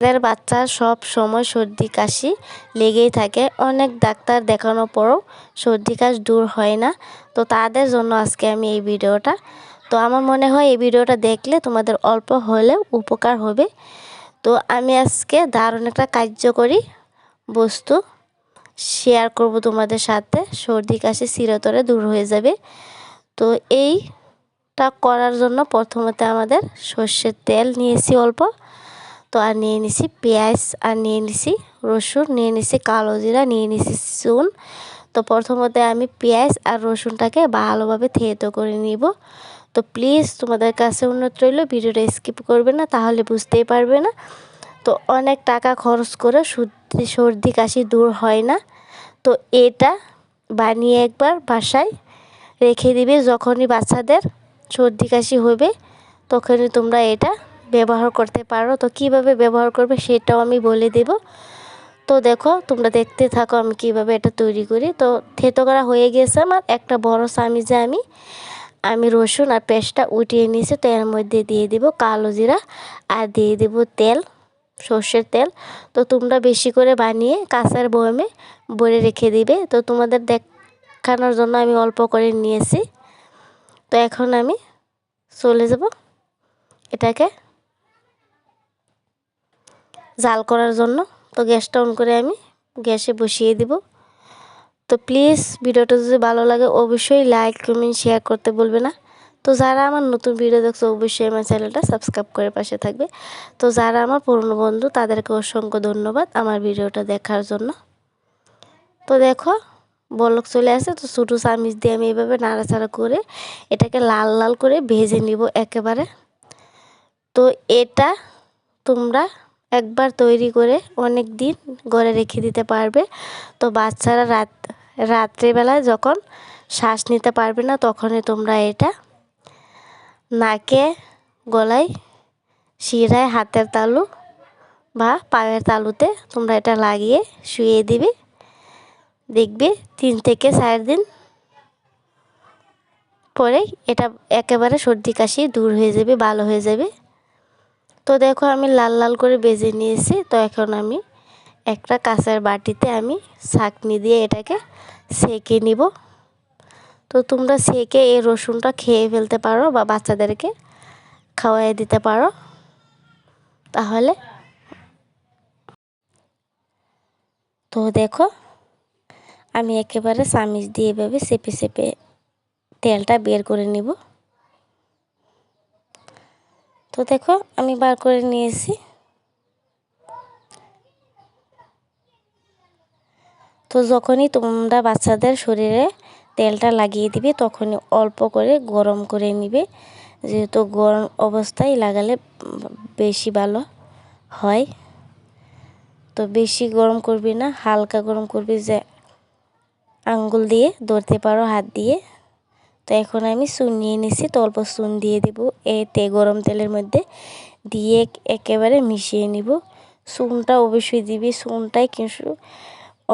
তাদের বাচ্চার সব সময় সর্দি কাশি লেগেই থাকে। অনেক ডাক্তার দেখানোর পরও সর্দি কাশ দূর হয় না। তো তাদের জন্য আজকে আমি এই ভিডিওটা। তো আমার মনে হয় এই ভিডিওটা দেখলে তোমাদের অল্প হলেও উপকার হবে। তো আমি আজকে দারুণ একটা কার্যকরী বস্তু শেয়ার করব তোমাদের সাথে। সর্দি কাশি চিরতরে দূর হয়ে যাবে। তো এইটা করার জন্য প্রথমতে আমাদের সর্ষের তেল নিয়েছি অল্প। তো আর নিয়ে নিছি পেঁয়াজ আর নিয়ে নিছি রসুন নিয়ে নিছি কালো জিরা নিয়ে নিছি চুন তো প্রথমতে আমি পেঁয়াজ আর রসুনটাকে ভালোভাবে থেতো করে নিব। তো প্লিজ তোমাদের কাছে উন্নত রইল, ভিডিওটা স্কিপ করবে না, তাহলে বুঝতেই পারবে না। তো অনেক টাকা খরচ করে সর্দি সর্দি কাশি দূর হয় না। তো এটা বানিয়ে একবার বাসায় রেখে দিবে, যখনই বাচ্চাদের সর্দি কাশি হবে, তখনই তোমরা এটা ব্যবহার করতে পারো। তো কীভাবে ব্যবহার করবে সেটাও আমি বলে দেব। তো দেখো, তোমরা দেখতে থাকো আমি কীভাবে এটা তৈরি করি। তো থেতো করা হয়ে গেছে আমার। একটা বড় সামিজে আমি আমি রসুন আর পেস্টটা উঠিয়ে নিয়েছি। তো এর মধ্যে দিয়ে দিব কালো জিরা আর দিয়ে দেব তেল, সর্ষের তেল। তো তোমরা বেশি করে বানিয়ে কাঁচার বয়মে ভরে রেখে দিবে। তো তোমাদের দেখানোর জন্য আমি অল্প করে নিয়েছি। তো এখন আমি চলে যাব এটাকে জাল করার জন্য। তো গ্যাসটা অন করে আমি গ্যাসে বসিয়ে দিব। তো প্লিজ ভিডিওটা যদি ভালো লাগে অবশ্যই লাইক, কমেন্ট, শেয়ার করতে বলবে না। তো যারা আমার নতুন ভিডিও দেখছ অবশ্যই আমার চ্যানেলটা সাবস্ক্রাইব করে পাশে থাকবে। তো যারা আমার পুরনো বন্ধু তাদেরকে অসংখ্য ধন্যবাদ আমার ভিডিওটা দেখার জন্য। তো দেখো, বলক চলে আসে। তো ছোটো চামিচ দিয়ে আমি এইভাবে নাড়াচাড়া করে এটাকে লাল লাল করে ভেজে নিব একেবারে। তো এটা তোমরা একবার তৈরি করে অনেক দিন ঘরে রেখে দিতে পারবে। তো বাচ্চারা রাত, রাত্রেবেলায় যখন শ্বাস নিতে পারবে না, তখনই তোমরা এটা নাকে, গলায়, শিরায়, হাতের তালু বা পায়ের তালুতে তোমরা এটা লাগিয়ে শুয়ে দিবে। দেখবে তিন থেকে চার দিন পরেই এটা একেবারে সর্দি কাশি দূর হয়ে যাবে, ভালো হয়ে যাবে। তো দেখো আমি লাল লাল করে বেজে নিয়েছি। তো এখন আমি একটা কাঁচের বাটিতে আমি ছাঁকনি দিয়ে এটাকে সেকে নিব। তো তোমরা সেকে এই রসুনটা খেয়ে ফেলতে পারো বা বাচ্চাদেরকে খাওয়াই দিতে পারো। তাহলে তো দেখো আমি একেবারে চামিচ দিয়ে এভাবে চেপে চেপে তেলটা বের করে নিব। তো দেখো, আমি বার করে নিয়েছি। তো যখনই তোমরা বাচ্চাদের শরীরে তেলটা লাগিয়ে দিবে, তখনই অল্প করে গরম করে নিবে। যেহেতু গরম অবস্থায় লাগালে বেশি ভালো হয়। তো বেশি গরম করবি না, হালকা গরম করবি যে আঙ্গুল দিয়ে, ধরতে পারো হাত দিয়ে। তো এখন আমি চুন নিয়ে নিছি তো অল্প চুন দিয়ে দেবো। এতে গরম তেলের মধ্যে দিয়ে একেবারে মিশিয়ে নিব। চুনটা অবশ্যই দিবি, চুনটাই কিন্তু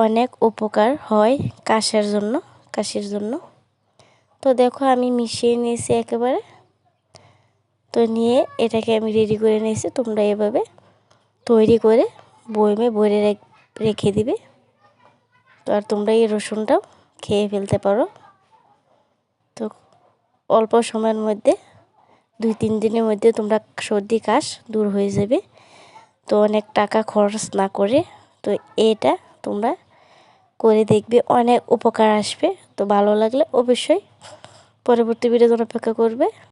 অনেক উপকার হয় কাশের জন্য, কাশির জন্য। তো দেখো আমি মিশিয়ে নিয়েছি একেবারে। তো নিয়ে এটাকে আমি রেডি করে নিয়েছি, তোমরা এভাবে তৈরি করে বইমে ভরে রেখে দিবে। তো আর তোমরা এই রসুনটাও খেয়ে ফেলতে পারো। তো অল্প সময়ের মধ্যে, দুই, তিন দিনের মধ্যে তোমরা সর্দি, কাশ দূর হয়ে যাবে। তো অনেক টাকা খরচ না করে তো এটা তোমরা করে দেখবে, অনেক উপকার আসবে। তো ভালো লাগলে অবশ্যই পরবর্তী ভিডিও অপেক্ষা করবে।